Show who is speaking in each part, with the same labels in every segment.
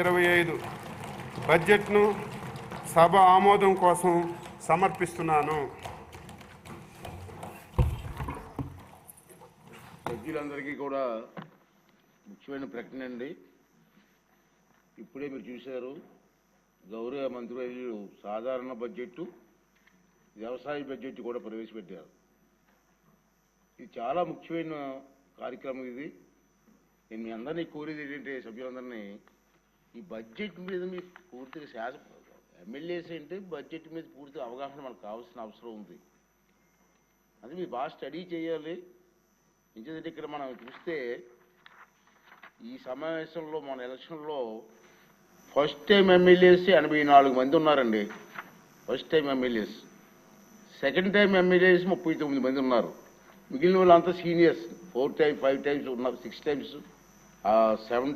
Speaker 1: ఇరవై ఐదు బడ్జెట్ను సభ ఆమోదం కోసం సమర్పిస్తున్నాను.
Speaker 2: సభ్యులందరికీ కూడా ముఖ్యమైన ప్రకటన అండి. ఇప్పుడే మీరు చూశారు గౌరవ మంత్రివర్యులు సాధారణ బడ్జెట్ వ్యవసాయ బడ్జెట్ కూడా ప్రవేశపెట్టారు. ఇది చాలా ముఖ్యమైన కార్యక్రమం ఇది. నేను మీ అందరినీ కోరేది ఏంటంటే సభ్యులందరినీ ఈ బడ్జెట్ మీద మీకు పూర్తిగా శాస ఎమ్మెల్యేస్ ఏంటి బడ్జెట్ మీద పూర్తిగా అవగాహన మనకు కావాల్సిన అవసరం ఉంది. అది మీరు బాగా స్టడీ చేయాలి. ఎందుకంటే ఇక్కడ మనం చూస్తే ఈ సమావేశంలో మన ఎలక్షన్లో ఫస్ట్ టైం ఎమ్మెల్యేస్ ఎనభై నాలుగు మంది ఉన్నారండి. First time MLAs second time MLAs ముప్పై తొమ్మిది మంది ఉన్నారు. మిగిలిన వాళ్ళంతా seniors. Four times five times ఉన్నారు six times. Seven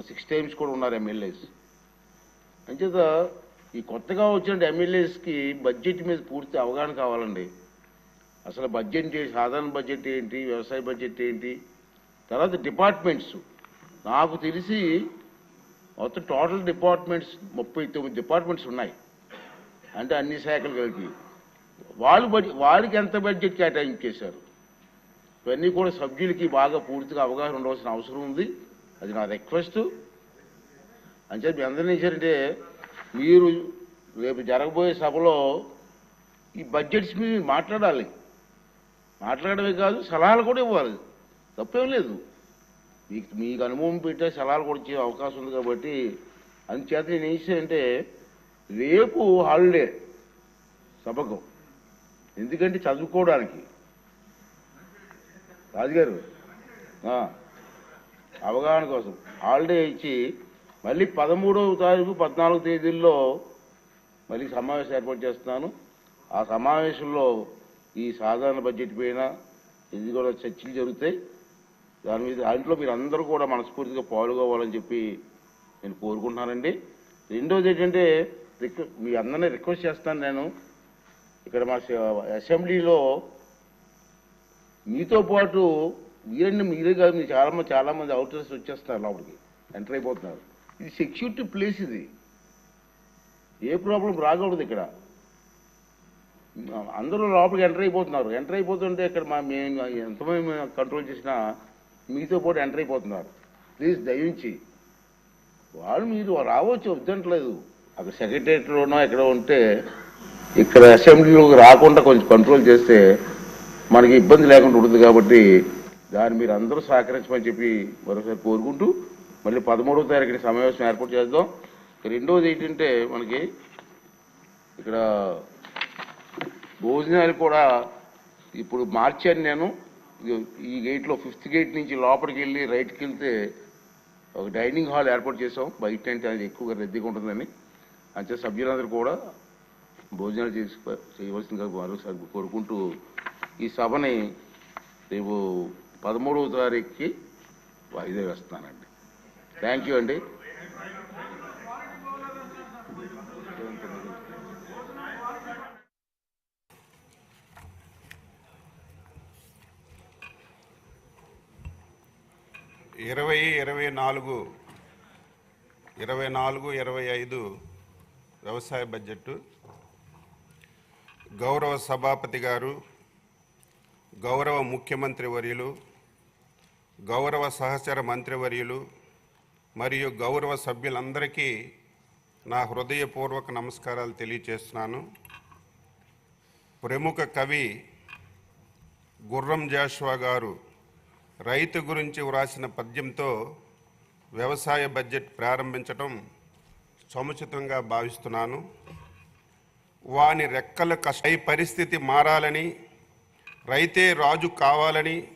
Speaker 2: six times కూడా ఉన్నారు ఎమ్మెల్యేస్ అంచేత ఈ కొత్తగా వచ్చిన ఎమ్మెల్యేస్కి బడ్జెట్ మీద పూర్తి అవగాహన కావాలండి. అసలు బడ్జెట్ సాధారణ బడ్జెట్ ఏంటి వ్యవసాయ బడ్జెట్ ఏంటి తర్వాత డిపార్ట్మెంట్స్ నాకు తెలిసి మొత్తం టోటల్ డిపార్ట్మెంట్స్ ముప్పై తొమ్మిది డిపార్ట్మెంట్స్ ఉన్నాయి. అంటే అన్ని శాఖలు కలిపి. వాళ్ళు బడ్జెట్ వాళ్ళకి ఎంత బడ్జెట్ కేటాయించేశారు? ఇవన్నీ కూడా సభ్యులకి బాగా పూర్తిగా అవగాహన ఉండవలసిన అవసరం ఉంది. అది నా రిక్వెస్ట్. అంతే చెప్పి అందరినీ మీరు రేపు జరగబోయే సభలో ఈ బడ్జెట్స్ మీద మాట్లాడాలి. మాట్లాడమే కాదు సలహాలు కూడా ఇవ్వాలి. తప్పేం లేదు. మీకు మీకు అనుభవం పెట్టే సలహాలు కూడా ఇచ్చే అవకాశం ఉంది కాబట్టి అందుచేత నేను ఏంటంటే రేపు హాలిడే సభకు. ఎందుకంటే చదువుకోవడానికి. రాజుగారు ఆ, అవగాహన కోసం. హాలిడే ఇచ్చి మళ్ళీ పదమూడవ తారీఖు పద్నాలుగు తేదీల్లో మళ్ళీ సమావేశం ఏర్పాటు చేస్తున్నాను. ఆ సమావేశంలో ఈ సాధారణ బడ్జెట్ పైన ఇది కూడా చర్చలు జరుగుతాయి. దాని మీద దాంట్లో మీరు అందరూ కూడా మనస్ఫూర్తిగా పాల్గొవాలని చెప్పి నేను కోరుకుంటున్నానండి. రెండోది ఏంటంటే రిక్వ మీ అందరినీ రిక్వెస్ట్ చేస్తాను నేను. ఇక్కడ మా అసెంబ్లీలో మీతో పాటు మీరండి మీరే కాదు మీరు చాలా చాలామంది అవుటర్స్ వచ్చేస్తున్నారు లోపలికి. ఎంటర్ అయిపోతున్నారు. ఇది సెక్యూరిటీ ప్లేస్ ఇది. ఏ ప్రాబ్లం రాకూడదు ఇక్కడ. అందరూ లోపలికి ఎంటర్ అయిపోతున్నారు. ఎంటర్ అయిపోతుంటే ఇక్కడ మా మేము ఎంతమంది కంట్రోల్ చేసినా మీతో పాటు ఎంటర్ అయిపోతున్నారు. ప్లీజ్ దయించి. వాళ్ళు మీరు రావచ్చు వద్దంటలేదు. అక్కడ సెక్రటరియట్లోనో ఎక్కడ ఉంటే ఇక్కడ అసెంబ్లీలోకి రాకుండా కొంచెం కంట్రోల్ చేస్తే మనకి ఇబ్బంది లేకుండా ఉంటుంది కాబట్టి దాన్ని మీరు అందరూ సహకరించమని చెప్పి మరోసారి కోరుకుంటూ మళ్ళీ పదమూడవ తారీఖున సమావేశం ఏర్పాటు చేద్దాం. రెండవది ఏంటంటే మనకి ఇక్కడ భోజనాలు కూడా ఇప్పుడు మార్చాను నేను. ఈ గేట్లో ఫిఫ్త్ గేట్ నుంచి లోపలికి వెళ్ళి రైట్కి వెళ్తే ఒక డైనింగ్ హాల్ ఏర్పాటు చేసాం బయట అంటే అది ఎక్కువగా రద్దీగా ఉంటుందని. అంతే సభ్యులందరూ కూడా భోజనాలు చేసి చేయవలసిందిగా మరోసారి కోరుకుంటూ ఈ సభని రేపు పదమూడవ తారీఖుకి వాయిదా వేస్తానండి థ్యాంక్ యూ అండి.
Speaker 1: ఇరవై ఇరవై నాలుగు ఇరవై నాలుగు ఇరవై ఐదు వ్యవసాయ బడ్జెట్ గౌరవ సభాపతి గారు గౌరవ ముఖ్యమంత్రి వర్యులు గౌరవ సహచర మంత్రివర్యులు మరియు గౌరవ సభ్యులందరికీ నా హృదయపూర్వక నమస్కారాలు తెలియచేస్తున్నాను ప్రముఖ కవి గుర్రం జాషువా గారు రైతు గురించి వ్రాసిన పద్యంతో వ్యవసాయ బడ్జెట్ ప్రారంభించటం సముచితంగా భావిస్తున్నాను. వాని రెక్కల కష్టై పరిస్థితి మారాలని రైతే రాజు కావాలని